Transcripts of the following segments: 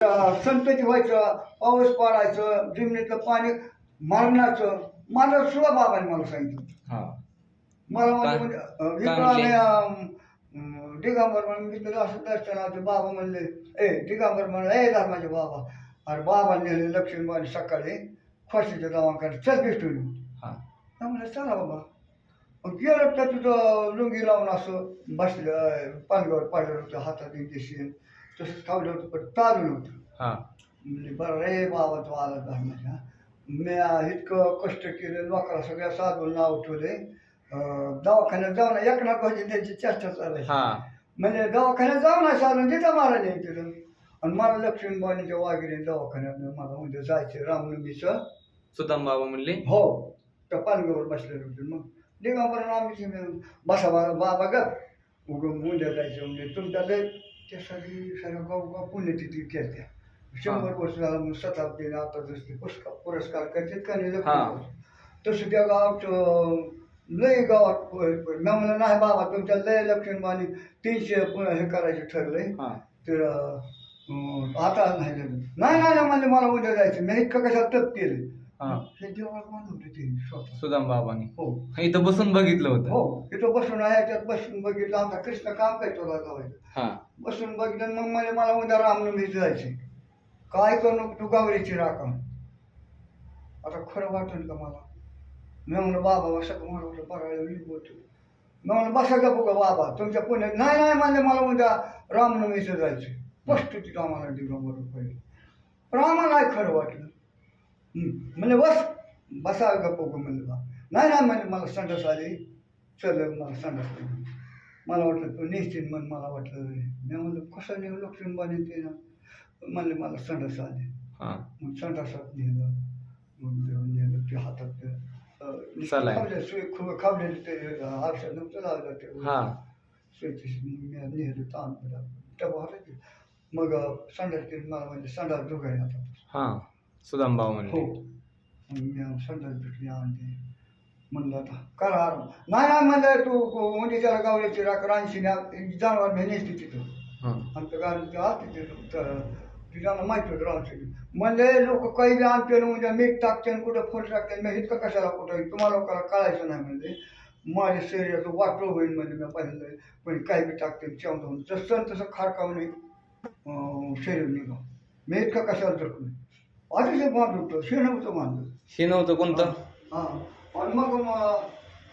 संतती व्हायचं पाऊस पडायचं जमिनीतलं पाणी मारण्याचं मला सुद्धा बाबाने मला सांगितलं मला म्हणजे अं, दिगंबर म्हणून मी तिला असं दर्शनाचे बाबा म्हणले ए दिगंबर म्हणले ए धर्माचे बाबा. अरे बाबा नेले लक्ष्मीबाई सकाळी फाशीच्या दवाखान्यात चल भेटून म्हणलं चला बाबा. गेलं तर तिथं लुंगी लावून असं बसलं पालगावर पाडलं होतं हातात इंजेक्शन तसंच खावलं होतं पण चालू नव्हतं. हा. म्हणजे बरं रे बाबा तो आला धर्माच्या. मी इतकं कष्ट केलं लोकांना सगळ्या साधून नाव ठेवले. दवाखान्यात जाऊन एकनाथ भाजी त्यांची चर्चा चालायची. हा. म्हणजे दवाखान्यात जाऊन साधून तिथं महाराज तिथं. आणि मला लक्ष्मीबाईच्या वागिरी दवाखान्यात मला म्हणजे जायचं रामनवमीचं. सुदाम बाबा म्हणले? हो. त्या पालगीवर बसलेले होते. मग दिगंबरनं आम्ही ते बसा बाबा बाबा गप. उगम उद्या जायचं म्हणजे तुमच्या लय त्यासाठी गाव पुण्यतिथी केल्या शंभर वर्ष झालं मग शताब्दीने आता जसं पुरस्कार पुरस्कार करतात का नाही तसं त्या गावात लय गावात मी म्हणलं नाही बाबा तुमच्या लय लक्ष्मीबानी तीनशे हे करायचे ठरलंय. तर आता नाही. नाही नाही म्हणले मला उद्या जायचं. मी इतकं कशात तप केलं. हा. देवाला मानवले ते स्वतः. सुदाम बाबांनी. हो. इथं बसून बघितलं होतं. हो इथं बसून आहे त्यात बसून बघितलं. आमचा कृष्ण काम करतो गावायचं हा. बसून बघितलं मग मला मला उद्या रामनवमीच जायचे काय करू नको तू गावरीची राखण आता खरं वाटेल का मला? मी म्हणलं बाबा बसा का? मला वाटलं बोलतो. मी म्हणलं बसा का बघा बाबा तुमच्या पुण्यात नाही नाही म्हणले मला उद्या रामनवमीचं जायचं स्पष्ट तिथं आम्हाला दिलं बरोबर. पहिले पण आम्हाला नाही खरं वाटलं. म्हणजे बस बसा गप्प गं म्हणलं बा नाही नाही म्हणजे मला संडास आली. चल मला संडास आली मला वाटलं तू निश्चित म्हण मला वाटलं. मी म्हणलं कसं नेऊ लक्ष्मीबाने ते ना? म्हणले मला संडास आले. मग संडासात नेलं. मग नेलं ते हातात. खावले खावलेले ते औषध नव्हतं लावलं ते. हा. सुईची मी नेलं ताण मग संडास मला म्हणजे संडास दोघांनी हा. सुदाम बाबा हो. म्हणले मग मी संडास भेटली आणली. म्हणलं आता. करा आराम. नाही नाही म्हणलं तू म्हणजे त्याला गावल्याची राख रानशी जनावर मी नेसली तिथं. आमच्या गाडी असते ते तिला माहिती होतं रामशी म्हणले लोक काही बी आणते म्हणजे मीठ टाकते कुठं फोन टाकते. मी इतकं कशाला कुठं? तुम्हाला लोकांना कळायचं नाही म्हणजे माझ्या शरीराचं वाटलं होईल म्हणजे मी पाहिलं पण काही बी टाकते चावून जसं तसं खारकावणे शरीर निघा मी इतकं कशाला जखमी अतिशय बांध होतं शेण होतं. बांधलं हे नव्हतं कोणतं? हा. आणि मग म-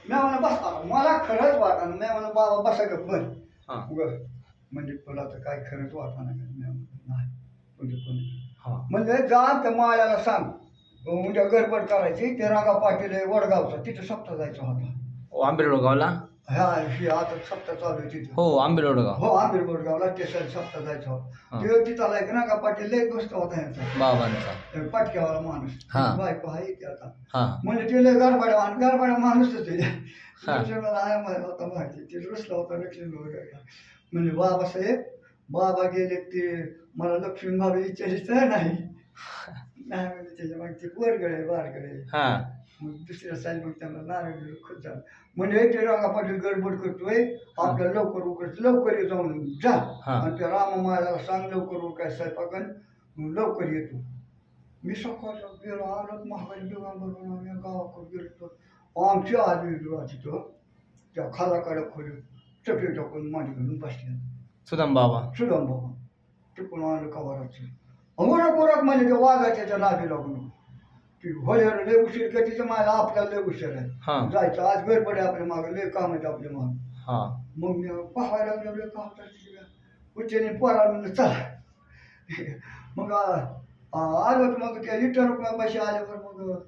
म्हणा बस मला खरंच वाटा मी म्हणा बाबा बसा हा. उगं म्हणजे तुला तर काय खरंच वाटा नाही. म्हणजे हा. म्हणजे जा त्या माळ्याला सांग. उद्या गडबड करायची ते रागा पाटील वडगावचा. तिथं सप्ताह जायचा होता. ओ, ही आता सप्ताह चालू आहे तिथं हो आंबेडगाव गाव. हो आंबीर स्टेशन सप्ताह जायचा. हा. होता ते तिथं लायक नागा पाटील लय दोस्त होता यांचा. बाबांचा. पाटक्यावाला माणूस. हा. बायको आहे ते आता. हा. म्हणजे ते लय गडबड्या आणि गडबड्या माणूसच आहे. हा. लक्ष्मणाला आहे मला होता माहिती. ते रुसला होता लक्ष्मी वगैरे म्हणजे बाबासाहेब बाबा गेले ते मला लक्ष्मी बाबा विचारित नाही. नाही म्हणजे त्याच्या मग ते वरगडे बारगडे हा. मग दुसऱ्या साईड मग त्यांना खुश झालं. म्हणजे ते गडबड करतोय. आपल्या लवकर उकड लवकर ये जाऊन जा. आणि त्या रामामायाला सांग लवकर उरकाय स्वयंपाकन लवकर येतो मी सकाळचा गेलो आलो महागाई बरोबर आम्ही गावाकडे गेलो. आमची आधी तिथं त्या खालाकडे खोली चटई टाकून मांडी घालून बसल्या. सुदाम बाबा. सुदाम बाबा. टिकून आलं कवाराचं अमोरा कोराक म्हणजे ते वाजायच्या नादी लागून. भोजर लय उशीर का तिचं मला आपल्याला लय उशीर हा. आहे जायचं आज गडबड आहे आपल्या मागं लय काम आहेत आपल्या मागं. हा. मग मी पाहायला लागलो लय काम करते उच्चने पोरा म्हणलं चला. मग आ- आ- आलो तर मग त्या रिटर्न पैसे आल्यावर मग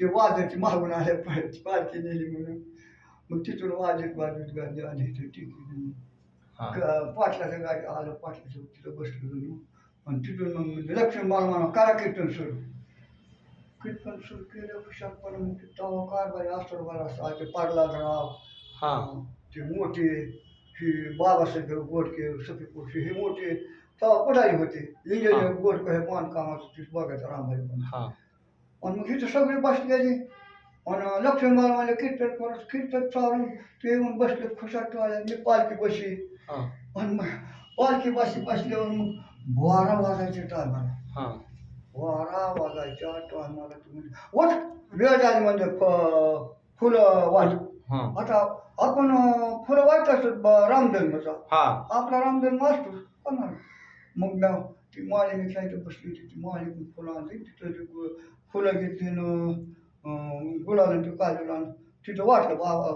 ते वाजायची मागून आले पालखी नेली म्हणून. मग तिथून वाजत वाजत गाडी आली इथे ठीक हा. क- पाटलाच्या गाडी आलं पाटलाच्या तिथं बसलो आणि तिथून मग लक्ष्मी बाळ म्हणा करा कीर्तन सुरू. कीर्तन सुरू केलं खुशाल पण मग ते तवा कारभारी असतो बरा असं ते पाडला राव हा। ते मोठे ही बाबासाहेब गोडके सफी पोशी हे मोठे तेव्हा पुढारी होते। इंजिनियर गोडक हे। बांधकामाचं ते बघायचं रामभाई पण हा। आणि मग इथं सगळे बसलेले आणि लक्ष्मी बाळ म्हणजे कीर्तन परत कीर्तन चालून ते येऊन बसले खुशाल मी पालखी बशी हा आणि पालखी बशी बसल्यावर मग बारा वाजायचे टायमाला बारा वाजायच्या टायमाला तुम्ही वाट वेळ झाली म्हणजे फ- फुलं वाट. हा. आता आपण अं, फुलं वाटत असतो हा. आपला रामधर्म असतो. पण मग ना ती माळी मी खायचं बसली होती ती माळी पण फुलं आणली. तिथं ते गु- फुलं घेतली न गुलाला ते काढलं आणि तिथं वाटलं बाबा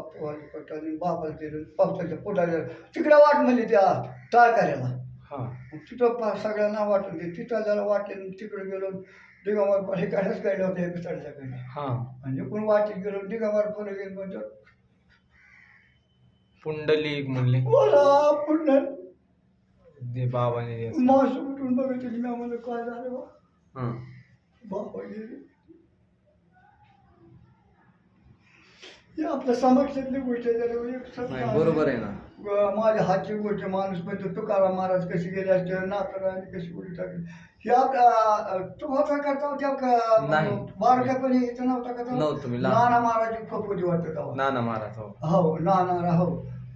बाबाला दिलं पावसाच्या पोटाला तिकडं वाट म्हणजे त्या टाळकाऱ्याला हा. मग तिथं पा सगळ्यांना वाटलं ते तिथं ज्याला वाटले तिकडे गेलो दिगामार हे काढच काढलं होतं हे पिसाडच्या कडे हा. आणि कोण वाटेत गेलो दिगामार फुलं गेलं म्हणजे पुंडलिक म्हणले. मला पुन्हा ते बाबाने दिले. मास उठून मी आम्हाला काय झालं बा? हा. बापा गेले. हे आपल्या समक्षातली गोष्ट आहे, जरा एक नाही. बरोबर आहे ना. माझ्या हातची गोष्ट माणूस म्हणजे तुकाराम महाराज कशी गेले असते नातराने कशी उडी टाकली हे आपल्या तू होता करता त्या नाही. बारक्यापणी इथं नव्हता का तेव्हा? नव्हतं मी लहान. नाना महाराज खोपोटी वाटत तेव्हा. नाना महाराज हो हो नाना हो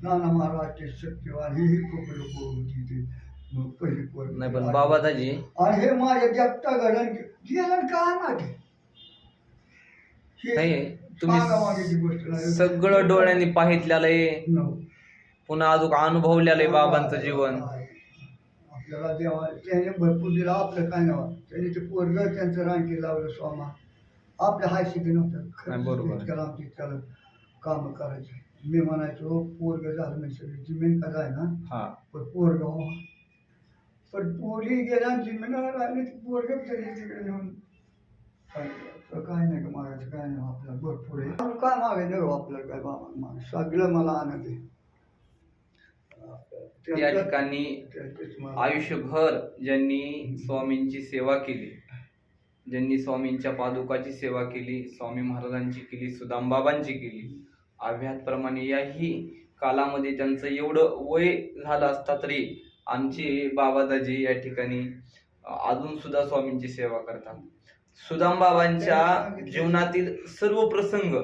नाना महाराजचे सत्यवान ही खूप लोक होती ते मग पहिली पोरगी. नाही पण बाबा दाजी आणि हे माझ्या जगता घडण गेलं मागे नाही, तुम्ही. सगळं डोळ्यांनी पाहितलेलं आहे. पुन्हा अजून अनुभवलेलं आहे बाबांचं जीवन आपल्याला देवा त्याने भरपूर दिलं आपलं काय नव्हतं त्याने ते पोरग त्यांचं रांगी लावलं स्वामा आपल्या नव्हतं बरोबर आमच्या काम करायचं मी म्हणायचो पोरग झालं म्हणजे सगळी ज़मीन का जाय ना हा पण पोरग पण पोरी गेल्या ज़मीन राहिली ती पोरग तरी तिकडे नेऊन काय नाही का मागायचं काय नाही आपल्याला भरपूर आहे काय मागायचं आपल्याला काय बाबा माग सगळं मला आनंद आहे. त्या ठिकाणी आयुष्यभर ज्यांनी स्वामींची सेवा केली ज्यांनी स्वामींच्या पादुकाची सेवा केली स्वामी महाराजांची केली सुदामबाबांची केली आव्यातप्रमाणे याही कालामध्ये त्यांचं एवढं वय झालं असता तरी आमचे बाबादाजी या ठिकाणी अजून सुद्धा स्वामींची सेवा करतात. सुदामबाबांच्या जीवनातील सर्व प्रसंग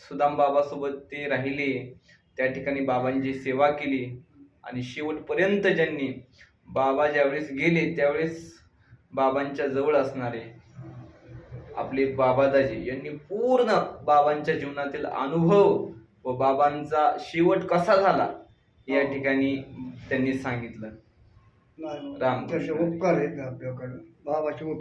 सुदामबाबासोबत ते राहिले त्या ठिकाणी बाबांची सेवा केली आणि शेवटपर्यंत ज्यांनी बाबा ज्यावेळेस गेले त्यावेळेस बाबांच्या जवळ असणारे आपले बाबादाजी यांनी पूर्ण बाबांच्या जीवनातील अनुभव व बाबांचा शेवट कसा झाला या ठिकाणी त्यांनी सांगितलं. तसे उपकार आहेत आपल्याकडं. बाबाचे उपकार